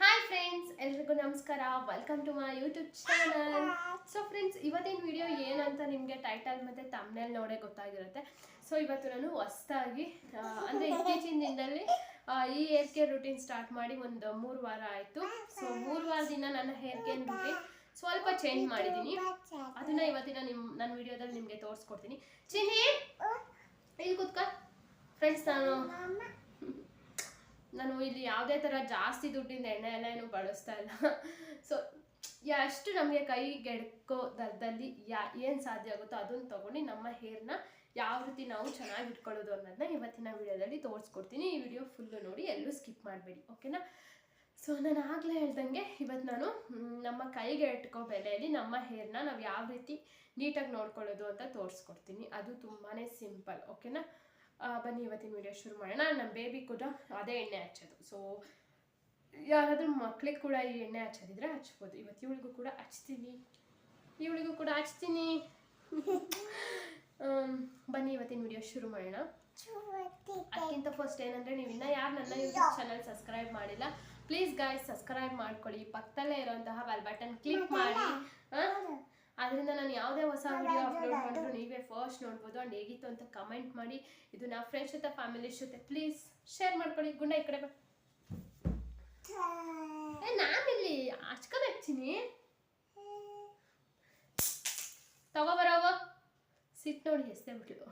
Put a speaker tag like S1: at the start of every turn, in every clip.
S1: Hi friends ಎಲ್ರಿಗೂ ನಮಸ್ಕಾರ. Welcome to my YouTube channel so friends ಇವತ್ತಿನ ವಿಡಿಯೋ ಏನಂತ ನಿಮಗೆ ಟೈಟಲ್ ಮತ್ತು ತಮ್ಮನೇಲಿ ನೋಡೇ ಗೊತ್ತಾಗಿರುತ್ತೆ. ಸೊ ಇವತ್ತು ನಾನು ಹೊಸ್ದಾಗಿ ಅಂದರೆ ಇತ್ತೀಚಿನ ದಿನದಲ್ಲಿ ಈ ಹೇರ್ ಕೇರ್ ರುಟೀನ್ ಸ್ಟಾರ್ಟ್ ಮಾಡಿ ಒಂದು ಮೂರು ವಾರ ಆಯಿತು. ಸೊ ಮೂರು ವಾರದಿಂದ ನನ್ನ ಹೇರ್ ಕೇರ್ ರುಟೀನ್ ಸ್ವಲ್ಪ ಚೇಂಜ್ ಮಾಡಿದ್ದೀನಿ. ಅದನ್ನ ಇವತ್ತಿನ ನಿಮ್ಮ ನನ್ನ ವಿಡಿಯೋದಲ್ಲಿ ನಿಮಗೆ ತೋರಿಸ್ಕೊಡ್ತೀನಿ. ಚಿನ್ನಿ ಇಲ್ಲಿ ಕೂತ್ಕ. ಫ್ರೆಂಡ್ಸ್ ನಾನು ನಾನು ಇಲ್ಲಿ ಯಾವುದೇ ಥರ ಜಾಸ್ತಿ ಎಣ್ಣೆ ಎಲ್ಲ ಏನು ಬಳಸ್ತಾ ಇಲ್ಲ. ಸೊ ಎಷ್ಟು ನಮಗೆ ಕೈಗೆಡ್ಕೋ ದರದಲ್ಲಿ ಯಾ, ಏನು ಸಾಧ್ಯ ಆಗುತ್ತೋ ಅದನ್ನು ತೊಗೊಂಡು ನಮ್ಮ ಹೇರ್ನ ಯಾವ ರೀತಿ ನಾವು ಚೆನ್ನಾಗಿ ಇಟ್ಕೊಳ್ಳೋದು ಅನ್ನೋದನ್ನ ಇವತ್ತಿನ ವಿಡಿಯೋದಲ್ಲಿ ತೋರಿಸ್ಕೊಡ್ತೀನಿ. ಈ ವಿಡಿಯೋ ಫುಲ್ಲು ನೋಡಿ ಎಲ್ಲೂ ಸ್ಕಿಪ್ ಮಾಡಬೇಡಿ ಓಕೆನಾ ಸೊ ನಾನು ಆಗಲೇ ಹೇಳ್ದಂಗೆ ಇವತ್ತು ನಾನು ನಮ್ಮ ಕೈಗೆ ಎಟ್ಕೋ ಬೆಲೆಯಲ್ಲಿ ನಮ್ಮ ಹೇರ್ನ ನಾವು ಯಾವ ರೀತಿ ನೀಟಾಗಿ ನೋಡ್ಕೊಳ್ಳೋದು ಅಂತ ತೋರಿಸ್ಕೊಡ್ತೀನಿ. ಅದು ತುಂಬಾ ಸಿಂಪಲ್ ಓಕೆನಾ ಬನ್ನಿ ಇವತ್ತಿನ ವಿಡಿಯೋ ಶುರು ಮಾಡೋಣ. ನಮ್ಮ ಬೇಬಿ ಕೂಡ ಅದೇ ಎಣ್ಣೆ ಹಚ್ಚೋದು. ಸೊ ಯಾರಾದರೂ ಮಕ್ಳಿಗೆ ಕೂಡ ಈ ಎಣ್ಣೆ ಹಚ್ಚೋದಿದ್ರೆ ಹಚ್ಬೋದು. ಇವತ್ತು ಇವಳಿಗೂ ಕೂಡ ಹಚ್ತೀನಿ. ಇವಳಿಗೂ ಕೂಡ ಹಚ್ತೀನಿ. ಬನ್ನಿ ಇವತ್ತಿನ ವಿಡಿಯೋ ಶುರು ಮಾಡೋಣ. ಅದಕ್ಕಿಂತ ಫಸ್ಟ್ ಏನಂದ್ರೆ ನೀವು ಇನ್ನೂ ಯಾರು ನನ್ನ ಯೂಟ್ಯೂಬ್ ಚಾನಲ್ ಸಬ್ಸ್ಕ್ರೈಬ್ ಮಾಡಿಲ್ಲ ಪ್ಲೀಸ್ ಗಾಯ್ಸ್ ಸಬ್ಸ್ಕ್ರೈಬ್ ಮಾಡ್ಕೊಳ್ಳಿ. ಪಕ್ಕದಲ್ಲೇ ಇರುವಂತಹ ಬೆಲ್ ಬಟನ್ ಕ್ಲಿಕ್ ಮಾಡಿ. ಅದರಿಂದ ನಾನು ಯಾವುದೇ ಹೊಸ ವಿಡಿಯೋ ಅಪ್ಲೋಡ್ ಮಾಡಿದ್ರು ನೀವೇ ಫಸ್ಟ್ ನೋಡ್ಬೋದು. ಆ್ಯಂಡ್ ಹೇಗಿತ್ತು ಅಂತ ಕಮೆಂಟ್ ಮಾಡಿ. ಇದು ನಾವು ಫ್ರೆಂಡ್ಸ್ ಜೊತೆ ಫ್ಯಾಮಿಲಿ ಜೊತೆ. ಪ್ಲೀಸ್ ಶೇರ್ ಮಾಡ್ಕೊಳ್ಳಿ. ಗುಂಡ ಈ ಕಡೆ ಬಾ ನಾನಿಲ್ಲಿ ಹಚ್ಕೊಂಡು ಹಚ್ಚಿನಿ ತಗೋಬರೋವ ಸಿಟ್ ನೋಡಿ ಹೆಸೆ ಬಿಟ್ಲು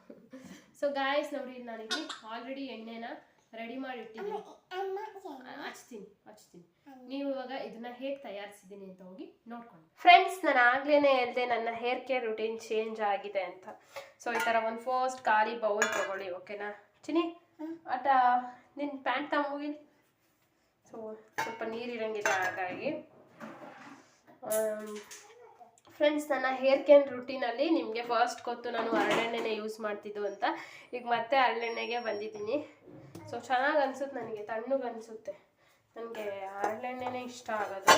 S1: ಸೊ ಗಾಯಸ್ ನೋಡಿ ನಾನಿಲ್ಲಿ ಆಲ್ರೆಡಿ ಎಣ್ಣೆನ ರೆಡಿ ಮಾಡಿ ಇಟ್ಟಿದ್ದೀನಿ ಹಚ್ತೀನಿ ಹಚ್ತೀನಿ. ನೀವು ಇವಾಗ ಇದನ್ನ ಹೇಗೆ ತಯಾರಿಸಿದ್ದೀನಿ ಅಂತ ಹೋಗಿ ನೋಡ್ಕೊಂಡು ಫ್ರೆಂಡ್ಸ್ ನಾನು ಆಗ್ಲೇ ಹೇಳ್ದೆ ನನ್ನ ಹೇರ್ ಕೇರ್ ರುಟೀನ್ ಚೇಂಜ್ ಆಗಿದೆ ಅಂತ. ಸೊ ಈ ಥರ ಒಂದು ಫಸ್ಟ್ ಖಾಲಿ ಬೌಲ್ ತಗೊಳ್ಳಿ ಓಕೆನಾ ಚಿನಿ ಅಟ ನಿನ್ನ ಪ್ಯಾಂಟ್ ತಗೊಂಡೋಗಿ ಸೊ ಸ್ವಲ್ಪ ನೀರಿರಂಗಿದೆ ಹಾಗಾಗಿ. ಫ್ರೆಂಡ್ಸ್ ನನ್ನ ಹೇರ್ ಕೇರ್ ರುಟೀನಲ್ಲಿ ನಿಮಗೆ ಫಸ್ಟ್ ಗೊತ್ತು ನಾನು ಹರಳೆಣ್ಣೆನೇ ಯೂಸ್ ಮಾಡ್ತಿದ್ದು ಅಂತ. ಈಗ ಮತ್ತೆ ಹರಳೆಣ್ಣೆಗೆ ಬಂದಿದ್ದೀನಿ. ಸೊ ಚೆನ್ನಾಗಿ ಅನ್ಸುತ್ತೆ ನನಗೆ ತಣ್ಣಗೆ ಅನಿಸುತ್ತೆ ನನಗೆ ಹರಳೆಣ್ಣೆನೇ ಇಷ್ಟ ಆಗೋದು.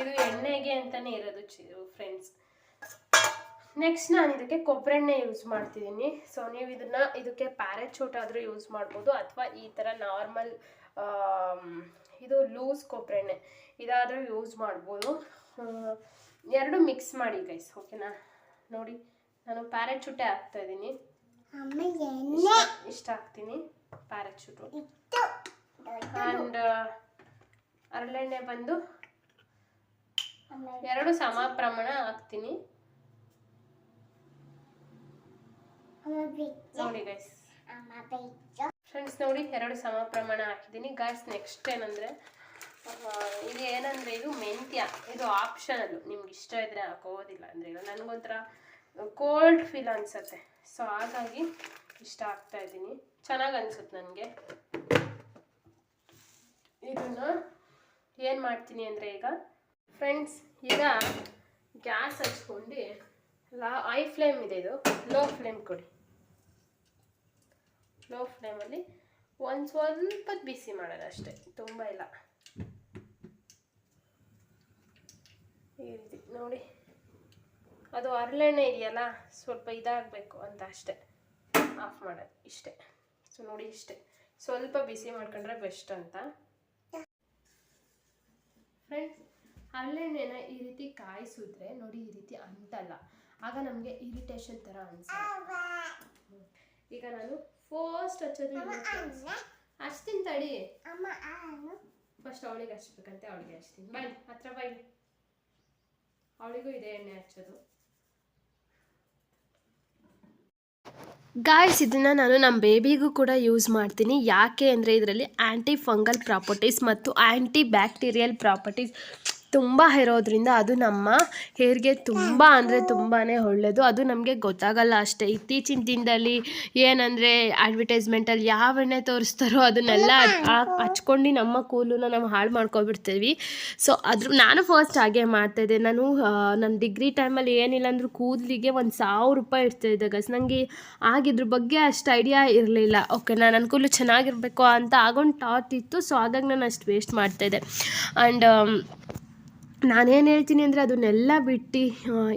S1: ಇದು ಎಣ್ಣೆಗೆ ಅಂತಲೇ ಇರೋದು ಚಿ ಫ್ರೆಂಡ್ಸ್ ನೆಕ್ಸ್ಟ್ ನಾನು ಇದಕ್ಕೆ ಕೊಬ್ಬರೆಣ್ಣೆ ಯೂಸ್ ಮಾಡ್ತಿದ್ದೀನಿ ಸೊ ನೀವು ಇದನ್ನ, ಇದಕ್ಕೆ ಪ್ಯಾರಾಚೂಟ್ ಆದರೂ ಯೂಸ್ ಮಾಡ್ಬೋದು, ಅಥವಾ ಈ ಥರ ನಾರ್ಮಲ್ ಇದು ಲೂಸ್ ಕೊಬ್ಬರೆಣ್ಣೆ ಇದಾದರೂ ಯೂಸ್ ಮಾಡ್ಬೋದು. ಎರಡು ಮಿಕ್ಸ್ ಮಾಡಿ ಗೈಸ್ ಓಕೆನಾ ನೋಡಿ, ನಾನು ಪ್ಯಾರಾಚೂಟೇ ಹಾಕ್ತಾ ಇದ್ದೀನಿ ಇಷ್ಟ ಹಾಕ್ತೀನಿ. ಪ್ಯಾರಚೂಟು ಆ್ಯಂಡ್ ಹರಳೆಣ್ಣೆ ಬಂದು ಎರಡು ಸಮ ಪ್ರಮಾಣ ಹಾಕ್ತೀನಿ. ನೋಡಿ ಗೈಸ್ ಫ್ರೆಂಡ್ಸ್ ನೋಡಿ ಎರಡು ಸಮ ಪ್ರಮಾಣ ಹಾಕಿದ್ದೀನಿ. ಗೈಸ್ ನೆಕ್ಸ್ಟ್ ಏನಂದರೆ ಇದು ಏನಂದರೆ ಇದು ಮೆಂತ್ಯ. ಇದು ಆಪ್ಷನಲ್ ನಿಮ್ಗೆ ಇಷ್ಟ ಇದ್ರೆ ಹಾಕೋದಿಲ್ಲ. ಅಂದರೆ ಈಗ ನನಗೊಂಥರ ಕೋಲ್ಡ್ ಫೀಲ್ ಅನ್ಸುತ್ತೆ. ಸೊ ಹಾಗಾಗಿ ಇಷ್ಟ ಆಗ್ತಾ ಇದ್ದೀನಿ. ಚೆನ್ನಾಗಿ ಅನ್ಸುತ್ತೆ ನನಗೆ. ಇದನ್ನು ಏನು ಮಾಡ್ತೀನಿ ಅಂದರೆ ಈಗ ಫ್ರೆಂಡ್ಸ್ ಈಗ ಗ್ಯಾಸ್ ಹಚ್ಕೊಂಡು ಲಾ ಐ ಫ್ಲೇಮ್ ಇದೆ ಇದು. ಲೋ ಫ್ಲೇಮ್ ಕೊಡಿ. ಲೋ ಫ್ಲೇಮಲ್ಲಿ ಒಂದು ಸ್ವಲ್ಪ ಬಿಸಿ ಮಾಡೋದು ಅಷ್ಟೇ. ತುಂಬ ಇಲ್ಲ. ಈ ರೀತಿ ನೋಡಿ. ಅದು ಹರಳೆಣ್ಣೆ ಇದೆಯಲ್ಲ, ಸ್ವಲ್ಪ ಇದಾಗಬೇಕು ಅಂತ ಅಷ್ಟೇ. ಆಫ್ ಮಾಡೋದು, ಇಷ್ಟೇ. ಸೊ ನೋಡಿ ಇಷ್ಟೇ. ಸ್ವಲ್ಪ ಬಿಸಿ ಮಾಡ್ಕೊಂಡ್ರೆ ಬೆಸ್ಟ್ ಅಂತ. ಫ್ರೆಂಡ್ಸ್ ಹರಳೆಣ್ಣೆನ ಈ ರೀತಿ ಕಾಯಿಸಿದ್ರೆ ನೋಡಿ ಈ ರೀತಿ ಅಂತಲ್ಲ. ಆಗ ನಮಗೆ ಇರಿಟೇಷನ್ ಥರ ಅನ್ಸುತ್ತೆ ಈಗ ನಾನು ಫಸ್ಟ್ ಹಚ್ಚೋದು ಅಷ್ಟಿನ ತಡಿ. ಫಸ್ಟ್ ಅವಳಿಗೆ ಹಚ್ಬೇಕಂತೆ, ಅವಳಿಗೆ ಹಚ್ತೀನಿ. ಬನ್ನಿ, ಹತ್ರ ಬನ್ನಿ. ಅವಳಿಗೂ ಇದೆ ಎಣ್ಣೆ ಹಚ್ಚೋದು. ಗಾಯ್ಸ್ ಇದನ್ನು ನಾನು ನಮ್ಮ ಬೇಬಿಗೂ ಕೂಡ ಯೂಸ್ ಮಾಡ್ತೀನಿ. ಯಾಕೆ ಅಂದರೆ ಇದರಲ್ಲಿ ಆ್ಯಂಟಿ ಫಂಗಲ್ ಪ್ರಾಪರ್ಟೀಸ್ ಮತ್ತು ಆ್ಯಂಟಿ ಬ್ಯಾಕ್ಟೀರಿಯಲ್ ಪ್ರಾಪರ್ಟೀಸ್ ತುಂಬ ಇರೋದ್ರಿಂದ ಅದು ನಮ್ಮ ಹೇರ್ಗೆ ತುಂಬ ಅಂದರೆ ತುಂಬಾ ಒಳ್ಳೆಯದು ಅದು ನಮಗೆ ಗೊತ್ತಾಗಲ್ಲ ಅಷ್ಟೇ. ಇತ್ತೀಚಿನ ದಿನದಲ್ಲಿ ಏನಂದರೆ ಅಡ್ವರ್ಟೈಸ್ಮೆಂಟಲ್ಲಿ ಯಾವ ಎಣ್ಣೆ ತೋರಿಸ್ತಾರೋ ಅದನ್ನೆಲ್ಲ ಹಚ್ಕೊಂಡು ನಮ್ಮ ಕೂಲನ್ನ ನಾವು ಹಾಳು ಮಾಡ್ಕೊಬಿಡ್ತೀವಿ. ಸೊ ಅದ್ರ ನಾನು ಫಸ್ಟ್ ಹಾಗೆ ಮಾಡ್ತಾಯಿದ್ದೆ ನಾನು ನನ್ನ ಡಿಗ್ರಿ ಟೈಮಲ್ಲಿ ಏನಿಲ್ಲ ಅಂದರೂ ಕೂದಲಿಗೆ ಒಂದು ಸಾವಿರ ರೂಪಾಯಿ ಇರ್ತಾಯಿದ್ದೆ ಗಸ್ ನನಗೆ ಆಗಿದ್ರ ಬಗ್ಗೆ ಅಷ್ಟು ಐಡಿಯಾ ಇರಲಿಲ್ಲ. ಓಕೆ ನಾನು ನನ್ನ ಕೂದಲು ಚೆನ್ನಾಗಿರಬೇಕು ಅಂತ ಆಗೊಂದು ಟಾಟ್ ಇತ್ತು. ಸೊ ಹಾಗಾಗಿ ನಾನು ಅಷ್ಟು ವೇಸ್ಟ್ ಮಾಡ್ತಾಯಿದ್ದೆ ಆ್ಯಂಡ್ ನಾನೇನು ಹೇಳ್ತೀನಿ ಅಂದರೆ ಅದನ್ನೆಲ್ಲ ಬಿಟ್ಟು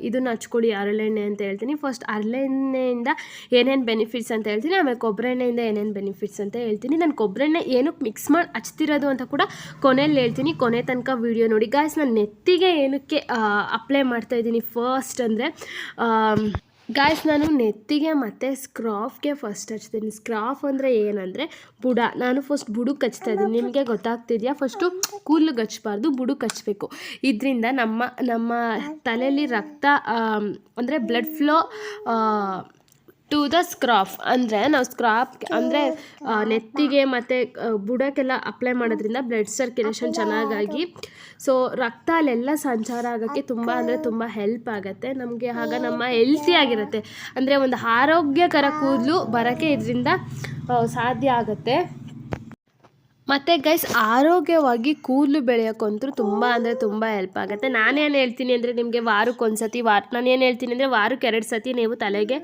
S1: ಇದನ್ನ ಹಚ್ಕೊಳ್ಳಿ ಹರಳೆಣ್ಣೆ ಅಂತ ಹೇಳ್ತೀನಿ. ಫಸ್ಟ್ ಹರಳೆಣ್ಣೆಯಿಂದ ಏನೇನು ಬೆನಿಫಿಟ್ಸ್ ಅಂತ ಹೇಳ್ತೀನಿ, ಆಮೇಲೆ ಕೊಬ್ಬರೆಣ್ಣೆಯಿಂದ ಏನೇನು ಬೆನಿಫಿಟ್ಸ್ ಅಂತ ಹೇಳ್ತೀನಿ. ನಾನು ಕೊಬ್ಬರೆಣ್ಣೆ ಏನಕ್ಕೆ ಮಿಕ್ಸ್ ಮಾಡಿ ಹಚ್ತಿರೋದು ಅಂತ ಕೂಡ ಕೊನೆಯಲ್ಲಿ ಹೇಳ್ತೀನಿ. ಕೊನೆ ತನಕ ವೀಡಿಯೋ ನೋಡಿ. ಗಾಯ್ಸ್ ನಾನು ನೆತ್ತಿಗೆ ಏನಕ್ಕೆ ಅಪ್ಲೈ ಮಾಡ್ತಾ ಇದ್ದೀನಿ ಫಸ್ಟ್ ಅಂದರೆ ಗಾಯ್ಸ್ ನಾನು ನೆತ್ತಿಗೆ ಮತ್ತು ಸ್ಕ್ರಾಫ್ಗೆ ಫಸ್ಟ್ ಹಚ್ತೀನಿ. ಸ್ಕ್ರಾಫ್ ಅಂದರೆ ಏನಂದರೆ ಬುಡ. ನಾನು ಫಸ್ಟ್ ಬುಡಕ್ಕೆ ಹಚ್ತಾ ಇದ್ದೀನಿ. ನಿಮಗೆ ಗೊತ್ತಾಗ್ತಿದೆಯಾ? ಫಸ್ಟು ಕೂದಲಿಗೆ ಹಚ್ಬಾರ್ದು ಬುಡಕ್ಕೆ ಹಚ್ಚಬೇಕು ಇದರಿಂದ ನಮ್ಮ ನಮ್ಮ ತಲೆಯಲ್ಲಿ ರಕ್ತ ಅಂದರೆ blood flow to the scalp ಅಂದರೆ ನಾವು ಸ್ಕ್ರಾಪ್ ಅಂದರೆ ನೆತ್ತಿಗೆ ಮತ್ತು ಬುಡಕ್ಕೆಲ್ಲ ಅಪ್ಲೈ ಮಾಡೋದ್ರಿಂದ ಬ್ಲಡ್ ಸರ್ಕ್ಯುಲೇಷನ್ ಚೆನ್ನಾಗಾಗಿ ಸೊ ರಕ್ತ ಅಲ್ಲೆಲ್ಲ ಸಂಚಾರ ಆಗೋಕ್ಕೆ ತುಂಬ ಅಂದರೆ ತುಂಬ ಹೆಲ್ಪ್ ಆಗುತ್ತೆ. ನಮಗೆ ಆಗ ನಮ್ಮ ಹೆಲ್ತಿ ಆಗಿರುತ್ತೆ. ಅಂದರೆ ಒಂದು ಆರೋಗ್ಯಕರ ಕೂದಲು ಬರೋಕ್ಕೆ ಇದರಿಂದ ಸಾಧ್ಯ ಆಗುತ್ತೆ. ಮತ್ತು ಗೈಸ್ ಆರೋಗ್ಯವಾಗಿ ಕೂದಲು ಬೆಳೆಯೋಕ್ಕಂತೂ ತುಂಬ ಅಂದರೆ ತುಂಬ ಹೆಲ್ಪ್ ಆಗುತ್ತೆ. ನಾನೇನು ಹೇಳ್ತೀನಿ ಅಂದರೆ ನಿಮಗೆ ವಾರಕ್ಕೆ ಒಂದು ಸತಿ ವಾರ, ನಾನು ಏನು ಹೇಳ್ತೀನಿ ಅಂದರೆ ವಾರಕ್ಕೆ ಎರಡು ಸತಿ ನೀವು ತಲೆಗೆ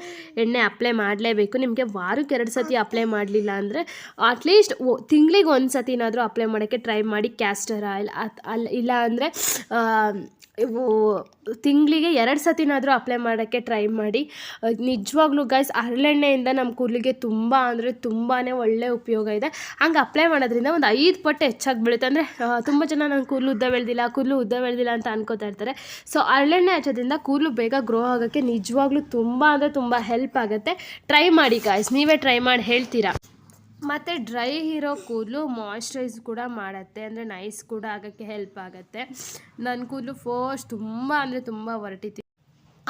S1: ಎಣ್ಣೆ ಅಪ್ಲೈ ಮಾಡಲೇಬೇಕು. ನಿಮಗೆ ವಾರಕ್ಕೆ ಎರಡು ಸತಿ ಅಪ್ಲೈ ಮಾಡಲಿಲ್ಲ ಅಂದರೆ ಅಟ್ಲೀಸ್ಟ್ ತಿಂಗಳಿಗೆ ಒಂದು ಸತಿನಾದರೂ ಅಪ್ಲೈ ಮಾಡೋಕ್ಕೆ ಟ್ರೈ ಮಾಡಿ ಕ್ಯಾಸ್ಟರ್ ಆಯಿಲ್ ಇಲ್ಲ ಅಂದರೆ ಇವು ತಿಂಗಳಿಗೆ ಎರಡು ಸತಿನಾದರೂ ಅಪ್ಲೈ ಮಾಡೋಕ್ಕೆ ಟ್ರೈ ಮಾಡಿ. ನಿಜವಾಗ್ಲೂ ಗೈಸ್ ಹರಳೆಣ್ಣೆಯಿಂದ ನಮ್ಮ ಕೂದಲಿಗೆ ತುಂಬ ಅಂದರೆ ತುಂಬಾ ಒಳ್ಳೆ ಉಪಯೋಗ ಇದೆ. ಹಂಗೆ ಅಪ್ಲೈ ಮಾಡೋದ್ರಿಂದ ಒಂದು ಐದು ಪಟ್ಟು ಹೆಚ್ಚಾಗಿ ಬೀಳುತ್ತೆ. ಅಂದರೆ ತುಂಬ ಜನ ನನ್ನ ಕೂದಲು ಉದ್ದ ಬೆಳೆದಿಲ್ಲ, ಕೂದಲು ಉದ್ದ ಬೆಳೆದಿಲ್ಲ ಅಂತ ಅನ್ಕೋತಾ ಇರ್ತಾರೆ. ಸೊ ಹರಳೆಣ್ಣೆ ಹಚ್ಚೋದ್ರಿಂದ ಕೂದಲು ಬೇಗ ಗ್ರೋ ಆಗೋಕ್ಕೆ ನಿಜವಾಗ್ಲೂ ತುಂಬ ಅಂದರೆ ತುಂಬ ಹೆಲ್ಪ್ ಆಗುತ್ತೆ. ಟ್ರೈ ಮಾಡಿ ಗಾಯ್ಸ್ ನೀವೇ ಟ್ರೈ ಮಾಡಿ ಹೇಳ್ತೀರಾ? ಮತ್ತು ಡ್ರೈ ಇರೋ ಕೂದಲು ಮಾಯ್ಶ್ಚರೈಸ್ ಕೂಡ ಮಾಡುತ್ತೆ, ಅಂದರೆ ನೈಸ್ ಕೂಡ ಆಗೋಕ್ಕೆ ಹೆಲ್ಪ್ ಆಗುತ್ತೆ. ನನ್ನ ಕೂದಲು ಫಸ್ಟ್ ತುಂಬ, ಅಂದರೆ ತುಂಬ ಹೊರಟಿತ್ತು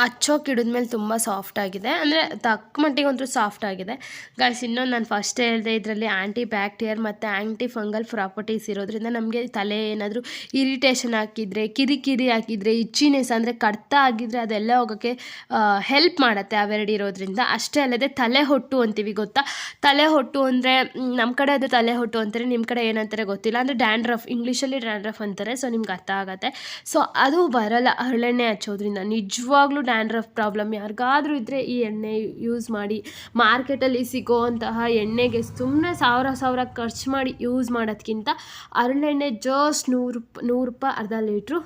S1: ಹಚ್ಚೋಕೆ ಮೇಲೆ ತುಂಬ ಸಾಫ್ಟ್ ಆಗಿದೆ. ಅಂದರೆ ತಕ್ಕ ಮಟ್ಟಿಗೆ ಅಂತೂ ಸಾಫ್ಟ್ ಆಗಿದೆ. ಗಾಯ್ಸ್ ಇನ್ನೊಂದು ನಾನು ಫಸ್ಟ್ ಹೇಳಿದೆ ಇದರಲ್ಲಿ ಆ್ಯಂಟಿ ಬ್ಯಾಕ್ಟೀರಿಯರ್ ಮತ್ತು ಆ್ಯಂಟಿ ಫಂಗಲ್ ಪ್ರಾಪರ್ಟೀಸ್ ಇರೋದ್ರಿಂದ ನಮಗೆ ತಲೆ ಏನಾದರೂ ಇರಿಟೇಷನ್ ಹಾಕಿದರೆ, ಕಿರಿಕಿರಿ ಹಾಕಿದರೆ ಇಚ್ಚಿನೆಸ್ ಅಂದರೆ ಕಡ್ತ ಆಗಿದರೆ ಅದೆಲ್ಲ ಹೋಗೋಕ್ಕೆ ಹೆಲ್ಪ್ ಮಾಡುತ್ತೆ ಅವೆರಡು ಇರೋದ್ರಿಂದ. ಅಷ್ಟೇ ಅಲ್ಲದೆ ತಲೆ ಹೊಟ್ಟು ಅಂತೀವಿ ಗೊತ್ತಾ? ತಲೆ ಹೊಟ್ಟು ಅಂದರೆ ನಮ್ಮ ಕಡೆ ಅದು ತಲೆ ಹೊಟ್ಟು ಅಂತಾರೆ ನಿಮ್ಮ ಕಡೆ ಏನಂತಾರೆ ಗೊತ್ತಿಲ್ಲ. ಅಂದರೆ ಡ್ಯಾಂಡ್ರಫ್ ಇಂಗ್ಲೀಷಲ್ಲಿ ಡ್ಯಾಂಡ್ರಫ್ ಅಂತಾರೆ ಸೊ ನಿಮ್ಗೆ ಅರ್ಥ ಆಗುತ್ತೆ. ಸೊ ಅದು ಬರಲ್ಲ, ಹರಳೆಣ್ಣೆ ಹಚ್ಚೋದ್ರಿಂದ. ನಿಜವಾಗ್ಲೂ ಡ್ಯಾಂಡ್ರಫ್ ಪ್ರಾಬ್ಲಮ್ ಯಾರಿಗಾದರೂ ಇದ್ದರೆ ಈ ಎಣ್ಣೆ ಯೂಸ್ ಮಾಡಿ ಮಾರ್ಕೆಟಲ್ಲಿ ಸಿಗೋವಂತಹ ಎಣ್ಣೆಗೆ ಸುಮ್ಮನೆ ಸಾವಿರ ಸಾವಿರ ಖರ್ಚು ಮಾಡಿ ಯೂಸ್ ಮಾಡೋದ್ಕಿಂತ ಅರಳೆಣ್ಣೆ ಜಸ್ಟ್ ನೂರು ರೂಪ್, ನೂರು ರೂಪಾಯಿ, ಅರ್ಧ ಲೀಟ್ರು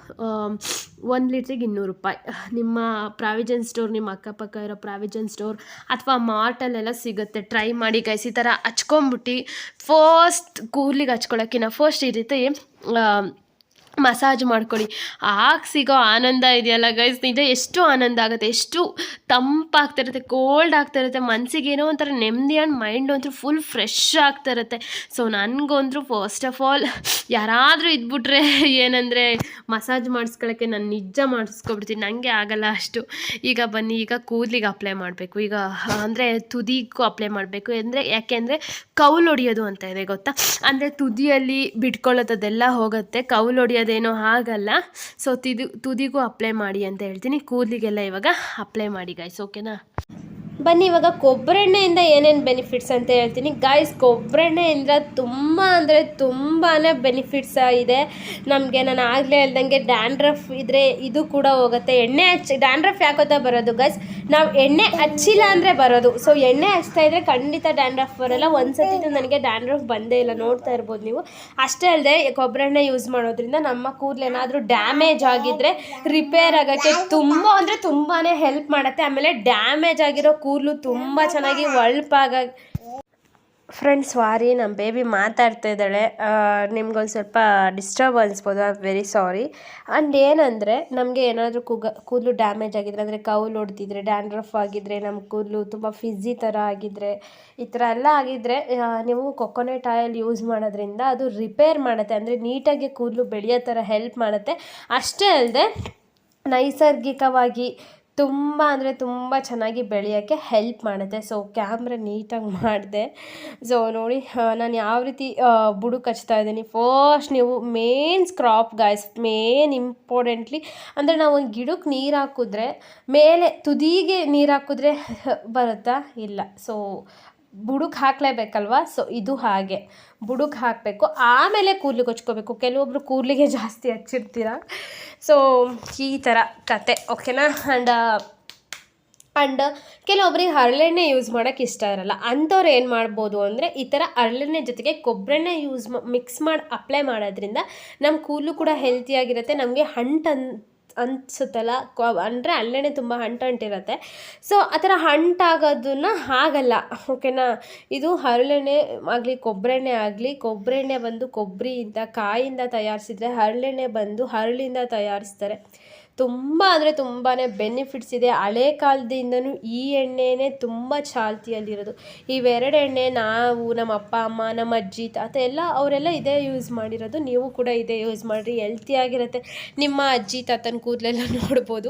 S1: ಒಂದು ಲೀಟ್ರಿಗೆ ಇನ್ನೂರು ರೂಪಾಯಿ. ನಿಮ್ಮ ಪ್ರಾವಿಜನ್ ಸ್ಟೋರ್ ನಿಮ್ಮ ಅಕ್ಕಪಕ್ಕ ಇರೋ ಪ್ರಾವಿಜನ್ ಸ್ಟೋರ್ ಅಥವಾ ಮಾರ್ಟಲ್ಲೆಲ್ಲ ಸಿಗುತ್ತೆ. ಟ್ರೈ ಮಾಡಿ ಗೈಸ್ ಈ ಥರ ಹಚ್ಕೊಂಬಿಟ್ಟು ಫಸ್ಟ್ ಕೂರ್ಲಿಗೆ ಹಚ್ಕೊಳ್ಳೋಕ್ಕಿಂತ ಫಸ್ಟ್ ಈ ರೀತಿ ಮಸಾಜ್ ಮಾಡ್ಕೊಳ್ಳಿ. ಆಗ ಸಿಗೋ ಆನಂದ ಇದೆಯಲ್ಲ ಗೈಸ್ ನಿಜ ಎಷ್ಟು ಆನಂದ ಆಗುತ್ತೆ. ಎಷ್ಟು ತಂಪಾಗ್ತಿರುತ್ತೆ ಕೋಲ್ಡ್ ಆಗ್ತಿರುತ್ತೆ ಮನಸ್ಸಿಗೆ ಏನೋ ಒಂಥರ ನೆಮ್ಮದಿ ಆ್ಯಂಡ್ ಮೈಂಡ್ ಅಂತೂ ಫುಲ್ ಫ್ರೆಶ್ ಆಗ್ತಿರುತ್ತೆ ಸೊ ನನಗಂತೂ ಫಸ್ಟ್ ಆಫ್ ಆಲ್ ಯಾರಾದರೂ ಇದ್ಬಿಟ್ರೆ ಏನಂದರೆ ಮಸಾಜ್ ಮಾಡಿಸ್ಕೊಳ್ಳೋಕ್ಕೆ ನಾನು ನಿಜ ಮಾಡಿಸ್ಕೊಬಿಡ್ತೀನಿ. ನನಗೆ ಆಗಲ್ಲ ಅಷ್ಟು. ಈಗ ಬನ್ನಿ, ಈಗ ಕೂದಲಿಗೆ ಅಪ್ಲೈ ಮಾಡಬೇಕು. ಈಗ ಅಂದರೆ ತುದಿಗೂ ಅಪ್ಲೈ ಮಾಡಬೇಕು. ಅಂದರೆ ಯಾಕೆಂದರೆ ಕೌಲು ಹೊಡಿಯೋದು ಅಂತ ಇದೆ ಗೊತ್ತಾ? ಅಂದರೆ ತುದಿಯಲ್ಲಿ ಬಿಟ್ಕೊಳ್ಳೋದೆಲ್ಲ ಹೋಗುತ್ತೆ. ಕೌಲು ಹೊಡಿಯೋದೇನೋ ಆಗಲ್ಲ ಸೊ ತಿದು, ತುದಿಗೂ ಅಪ್ಲೈ ಮಾಡಿ ಅಂತ ಹೇಳ್ತೀನಿ. ಕೂದಲಿಗೆಲ್ಲ ಇವಾಗ ಅಪ್ಲೈ ಮಾಡಿ ಗಾಯ್ಸ್ ಓಕೆನಾ ಬನ್ನಿ, ಇವಾಗ ಕೊಬ್ಬರೆಣ್ಣೆಯಿಂದ ಏನೇನು ಬೆನಿಫಿಟ್ಸ್ ಅಂತ ಹೇಳ್ತೀನಿ. ಗಾಯ್ಸ್ ಕೊಬ್ಬರೆಣ್ಣೆಯಿಂದ ತುಂಬ ಅಂದರೆ ತುಂಬಾ ಬೆನಿಫಿಟ್ಸ್ ಇದೆ. ನಮಗೆ ನಾನು ಆಗಲೇ ಹೇಳ್ದಂಗೆ ಡ್ಯಾಂಡ್ರಫ್ ಇದ್ದರೆ ಇದು ಕೂಡ ಹೋಗುತ್ತೆ. ಎಣ್ಣೆ ಹಚ್ಚಿ ಡ್ಯಾಂಡ್ರಫ್ ಯಾಕೋತ ಬರೋದು ಗೈಸ್ ನಾವು ಎಣ್ಣೆ ಹಚ್ಚಿಲ್ಲ ಅಂದರೆ ಬರೋದು. ಸೊ ಎಣ್ಣೆ ಹಚ್ತಾ ಇದ್ರೆ ಖಂಡಿತ ಡ್ಯಾಂಡ್ರಫ್ ಬರೋಲ್ಲ. ಒಂದ್ಸತಿ ನನಗೆ ಡ್ಯಾಂಡ್ರಫ್ ಬಂದೇ ಇಲ್ಲ. ನೋಡ್ತಾ ಇರ್ಬೋದು ನೀವು. ಅಷ್ಟೇ ಅಲ್ಲದೆ ಕೊಬ್ಬರೆಣ್ಣೆ ಯೂಸ್ ಮಾಡೋದ್ರಿಂದ ನಮ್ಮ ಕೂದಲು ಏನಾದರೂ ಡ್ಯಾಮೇಜ್ ಆಗಿದ್ರೆ ರಿಪೇರ್ ಆಗೋಕ್ಕೆ ತುಂಬ ಅಂದರೆ ತುಂಬಾ ಹೆಲ್ಪ್ ಮಾಡುತ್ತೆ. ಆಮೇಲೆ ಡ್ಯಾಮೇಜ್ ಆಗಿರೋ ತುಂಬ ಚೆನ್ನಾಗಿ ಒಳ್ಪಾಗ ಫ್ರೆಂಡ್ಸ್ ಸಾರಿ ನಮ್ಮ ಬೇಬಿ ಮಾತಾಡ್ತಾ ಇದ್ದಾಳೆ. ನಿಮ್ಗೊಂದು ಸ್ವಲ್ಪ ಡಿಸ್ಟರ್ಬ್ ಅನಿಸ್ಬೋದು. ಐ ವೆರಿ ಸಾರಿ ಆ್ಯಂಡ್ ಏನಂದರೆ, ನಮಗೆ ಏನಾದರೂ ಕೂಗ, ಕೂದಲು ಡ್ಯಾಮೇಜ್ ಆಗಿದ್ರೆ, ಅಂದರೆ ಕೌಲ್ ಹೊಡೆದಿದ್ರೆ ಡ್ಯಾಂಡ್ರಫ್ ಆಗಿದ್ರೆ ನಮ್ಮ ಕೂದಲು ತುಂಬ ಫಿಝಿ ಥರ ಆಗಿದ್ರೆ, ಈ ಥರ ಎಲ್ಲ ಆಗಿದ್ದರೆ ನೀವು ಕೊಕೊನೆಟ್ ಆಯಿಲ್ ಯೂಸ್ ಮಾಡೋದ್ರಿಂದ ಅದು ರಿಪೇರ್ ಮಾಡುತ್ತೆ. ಅಂದರೆ ನೀಟಾಗಿ ಕೂದಲು ಬೆಳೆಯೋ ಥರ ಹೆಲ್ಪ್ ಮಾಡುತ್ತೆ. ಅಷ್ಟೇ ಅಲ್ಲದೆ ನೈಸರ್ಗಿಕವಾಗಿ ತುಂಬ ಅಂದರೆ ತುಂಬ ಚೆನ್ನಾಗಿ ಬೆಳೆಯೋಕ್ಕೆ ಹೆಲ್ಪ್ ಮಾಡುತ್ತೆ. ಸೊ ಕ್ಯಾಮ್ರ ನೀಟಾಗಿ ಮಾಡಿದೆ. ಸೊ ನೋಡಿ ನಾನು ಯಾವ ರೀತಿ ಬುಡಕ್ಕೆ ಹಚ್ತಾ ಇದ್ದೀನಿ. ಫಸ್ಟ್ ನೀವು main scalp guys main importantly ಅಂದರೆ ನಾವು ಒಂದು ಗಿಡಕ್ಕೆ ನೀರು ಹಾಕಿದ್ರೆ, ಮೇಲೆ ತುದಿಗೆ ನೀರು ಹಾಕಿದ್ರೆ, ಬರುತ್ತಾ? ಇಲ್ಲ. ಸೊ ಬುಡಕ್ಕೆ ಹಾಕಲೇಬೇಕಲ್ವಾ? ಸೊ ಇದು ಹಾಗೆ. ಬುಡಕ್ಕೆ ಹಾಕಬೇಕು. ಆಮೇಲೆ ಕೂದಲಿಗೆ ಹಚ್ಕೋಬೇಕು ಕೆಲವೊಬ್ರು ಕೂದಲಿಗೆ ಜಾಸ್ತಿ ಹಚ್ಚಿರ್ತೀರ? ಸೊ ಈ ಥರ ಕತೆ ಓಕೆನಾ ಆ್ಯಂಡ್ ಆ್ಯಂಡ್ ಕೆಲವೊಬ್ರಿಗೆ ಹರಳೆಣ್ಣೆ ಯೂಸ್ ಮಾಡೋಕ್ಕೆ ಇಷ್ಟ ಇರಲ್ಲ. ಅಂಥವ್ರು ಏನು ಮಾಡ್ಬೋದು ಅಂದರೆ, ಈ ಥರ ಹರಳೆಣ್ಣೆ ಜೊತೆಗೆ ಕೊಬ್ಬರೆಣ್ಣೆ ಯೂಸ್ ಮಿಕ್ಸ್ ಮಾಡಿ ಅಪ್ಲೈ ಮಾಡೋದ್ರಿಂದ ನಮ್ಮ ಕೂದಲು ಕೂಡ ಹೆಲ್ತಿಯಾಗಿರುತ್ತೆ ನಮಗೆ ಹಂಟ್ ಅನ್ ಅನ್ಸುತ್ತಲ್ಲ? ಕೊ, ಅಂದರೆ ತುಂಬಾ ತುಂಬ ಹಂಟ್ ಅಂಟಿರುತ್ತೆ. ಸೊ ಆ ಥರ ಅಂಟಾಗೋದನ್ನ ಆಗಲ್ಲ. ಓಕೆನಾ ಇದು ಹರಳೆಣ್ಣೆ ಆಗಲಿ ಕೊಬ್ಬರೆಣ್ಣೆ ಆಗಲಿ ಕೊಬ್ಬರೆಣ್ಣೆ ಬಂದು ಕೊಬ್ಬರಿಯಿಂದ ಕಾಯಿಂದ ತಯಾರಿಸಿದ್ರೆ ಹರಳೆಣ್ಣೆ ಬಂದು ಹರಳಿಂದ ತಯಾರಿಸ್ತಾರೆ. ತುಂಬ ಅಂದರೆ ತುಂಬಾ ಬೆನಿಫಿಟ್ಸ್ ಇದೆ. ಹಳೆ ಕಾಲದಿಂದನೂ ಈ ಎಣ್ಣೆನೇ ತುಂಬ ಚಾಲ್ತಿಯಲ್ಲಿರೋದು. ಇವೆರಡು ಎಣ್ಣೆ ನಾವು ನಮ್ಮ ಅಪ್ಪ, ಅಮ್ಮ, ನಮ್ಮ ಅಜ್ಜಿ, ತಾತ ಎಲ್ಲ ಅವರೆಲ್ಲ ಇದೇ ಯೂಸ್ ಮಾಡಿರೋದು. ನೀವು ಕೂಡ ಇದೇ ಯೂಸ್ ಮಾಡಿರಿ. ಹೆಲ್ತಿಯಾಗಿರುತ್ತೆ ನಿಮ್ಮ ಅಜ್ಜಿ, ತಾತನ ಕೂದಲೆಲ್ಲ ನೋಡ್ಬೋದು.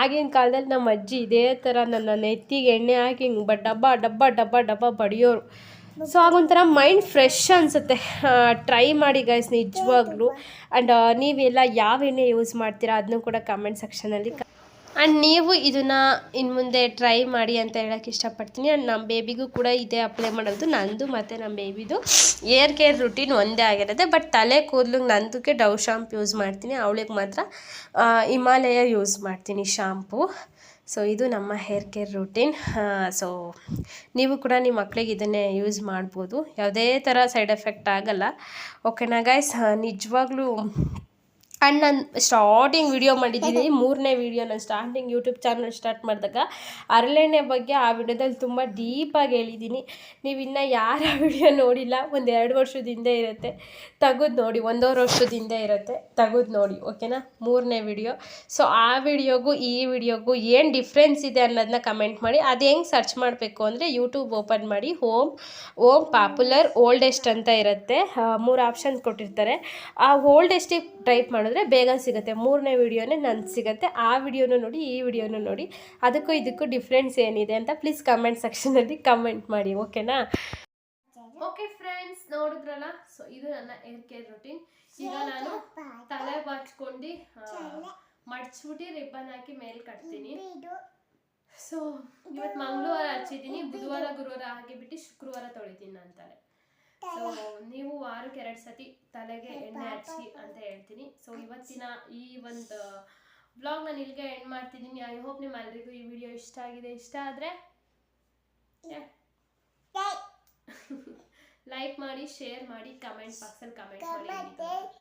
S1: ಆಗಿನ ಕಾಲದಲ್ಲಿ ನಮ್ಮ ಅಜ್ಜಿ ಇದೇ ಥರ ನನ್ನ ನೆತ್ತಿಗೆ ಎಣ್ಣೆ ಹಾಕಿ ಹಿಂಗೆ ಡಬ್ಬ ಡಬ್ಬ ಡಬ್ಬ ಡಬ್ಬ ಬಡಿಯೋರು. ಸೊ ಆಗೊಂಥರ ಮೈಂಡ್ ಫ್ರೆಶ್ ಅನಿಸುತ್ತೆ. ಟ್ರೈ ಮಾಡಿ ಗೈಸ್ ನಿಜವಾಗ್ಲೂ. ಆ್ಯಂಡ್ ನೀವೆಲ್ಲ ಯಾವ ಎಣ್ಣೆ ಯೂಸ್ ಮಾಡ್ತೀರಾ ಅದನ್ನು ಕೂಡ ಕಮೆಂಟ್ ಸೆಕ್ಷನಲ್ಲಿ ಆ್ಯಂಡ್ ನೀವು ಇದನ್ನು ಇನ್ನು ಮುಂದೆ ಟ್ರೈ ಮಾಡಿ ಅಂತ ಹೇಳೋಕ್ಕೆ ಇಷ್ಟಪಡ್ತೀನಿ. ಆ್ಯಂಡ್ ನಮ್ಮ ಬೇಬಿಗೂ ಕೂಡ ಇದೇ ಅಪ್ಲೈ ಮಾಡೋದು. ನಂದು ಮತ್ತು ನಮ್ಮ ಬೇಬಿದು ಏರ್ ಕೇರ್ ರುಟೀನ್ ಒಂದೇ ಆಗಿರುತ್ತೆ. ಬಟ್ ತಲೆ ಕೂದಲಿಗೆ ನಂದಕ್ಕೆ ಡವ್ ಶಾಂಪ್ ಯೂಸ್ ಮಾಡ್ತೀನಿ. ಅವಳಿಗೆ ಮಾತ್ರ ಹಿಮಾಲಯ ಯೂಸ್ ಮಾಡ್ತೀನಿ ಶಾಂಪು ಸೊ ಇದು ನಮ್ಮ ಹೇರ್ ಕೇರ್ ರೂಟೀನ್ ಸೊ ನೀವು ಕೂಡ ನಿಮ್ಮ ಮಕ್ಕಳಿಗೆ ಇದನ್ನೇ ಯೂಸ್ ಮಾಡ್ಬೋದು. ಯಾವುದೇ ಥರ ಸೈಡ್ ಎಫೆಕ್ಟ್ ಆಗಲ್ಲ. ಓಕೆನಾ ಗಾಯ್ಸ್ ನಿಜವಾಗ್ಲೂ ಆ್ಯಂಡ್ ನಾನು ಸ್ಟಾರ್ಟಿಂಗ್ ವಿಡಿಯೋ ಮಾಡಿದ್ದೀನಿ. ಮೂರನೇ ವಿಡಿಯೋ ನಾನು ಸ್ಟಾರ್ಟಿಂಗ್ ಯೂಟ್ಯೂಬ್ ಚಾನಲ್ ಸ್ಟಾರ್ಟ್ ಮಾಡಿದಾಗ ಅರಳೆಣ್ಣೆ ಬಗ್ಗೆ ಆ ವಿಡಿಯೋದಲ್ಲಿ ತುಂಬ ಡೀಪಾಗಿ ಹೇಳಿದ್ದೀನಿ. ನೀವು ಇನ್ನೂ ಯಾರ ವಿಡಿಯೋ ನೋಡಿಲ್ಲ? ಒಂದು ಎರಡು ವರ್ಷದ ಹಿಂದೆ ಇರುತ್ತೆ. ತೆಗೆದು ನೋಡಿ ಒಂದೂವರೆ ವರ್ಷದ ಹಿಂದೆ ಇರುತ್ತೆ. ತೆಗೆದು ನೋಡಿ ಓಕೆನಾ ಮೂರನೇ ವಿಡಿಯೋ ಸೊ ಆ ವಿಡಿಯೋಗೂ ಈ ವಿಡಿಯೋಗೂ ಏನು ಡಿಫ್ರೆನ್ಸ್ ಇದೆ ಅನ್ನೋದನ್ನ ಕಮೆಂಟ್ ಮಾಡಿ. ಅದು ಹೆಂಗೆ ಸರ್ಚ್ ಮಾಡಬೇಕು ಅಂದರೆ ಯೂಟ್ಯೂಬ್ ಓಪನ್ ಮಾಡಿ. ಹೋಮ್ ಓಮ್ ಪಾಪ್ಯುಲರ್ ಓಲ್ಡೆಸ್ಟ್ ಅಂತ ಇರುತ್ತೆ. ಮೂರು ಆಪ್ಷನ್ಸ್ ಕೊಟ್ಟಿರ್ತಾರೆ. ಆ ಓಲ್ಡೆಸ್ಟಿಗೆ ಟೈಪ್ ಮಾಡಿದ್ರೆ ಬೇಗ ಸಿಗುತ್ತೆ. ಮೂರನೇ ವಿಡಿಯೋನೇ ನನ್ನ ಸಿಗುತ್ತೆ. ಆ ವಿಡಿಯೋನು ನೋಡಿ ಈ ವಿಡಿಯೋನು ನೋಡಿ. ಅದಕ್ಕೂ ಇದಕ್ಕೂ ಡಿಫ್ರೆನ್ಸ್ ಏನಿದೆ ಅಂತ ಪ್ಲೀಸ್ ಕಮೆಂಟ್ ಸೆಕ್ಷನಲ್ಲಿ ಕಮೆಂಟ್ ಮಾಡಿ ಓಕೆನಾ
S2: ಓಕೆ ಫ್ರೆಂಡ್ಸ್ ನೋಡಿದ್ರಲ್ಲ? ಸೊ ಇದು ನನ್ನ ಹೇರ್ ಕೇರ್ ರೂಟೀನ್ ಈಗ ನಾನು ತಲೆ ಬಾಚ್ಕೊಂಡು ಮಡ್ಚ್ಬಿಟ್ಟು ರಿಬ್ಬನ್ ಹಾಕಿ ಮೇಲ್ ಕಟ್ತೀನಿ. ಸೊ ಇವತ್ತು ಮಂಗಳವಾರ ಹಚ್ಚಿದ್ದೀನಿ. ಬುಧವಾರ ಗುರುವಾರ ಹಾಕಿಬಿಟ್ಟು ಶುಕ್ರವಾರ ತೊಳಿತೀನಿ ನಾನು ತಲೆ ಸೊ ನೀವು ವಾರಕ್ಕೆ ಎರಡು ಸತಿ ತಲೆಗೆ ಎಣ್ಣೆ ಹಚ್ಚಿ ಅಂತ ಹೇಳ್ತೀನಿ. ಸೊ ಇವತ್ತಿನ ಈ ಒಂದು ಬ್ಲಾಗ್ ನಾನು ಇಲ್ಲಿಗೆ ಎಂಡ್ ಮಾಡ್ತಿದ್ದೀನಿ. ಐ ಹೋಪ್ ನಿಮ್ಮೆಲ್ಲರಿಗೂ ಈ ವಿಡಿಯೋ ಇಷ್ಟ ಆಗಿದೆ. ಇಷ್ಟ ಆದರೆ ಲೈಕ್ ಮಾಡಿ ಶೇರ್ ಮಾಡಿ ಕಮೆಂಟ್ ಬಾಕ್ಸಲ್ಲಿ ಕಮೆಂಟ್ ಮಾಡಿ.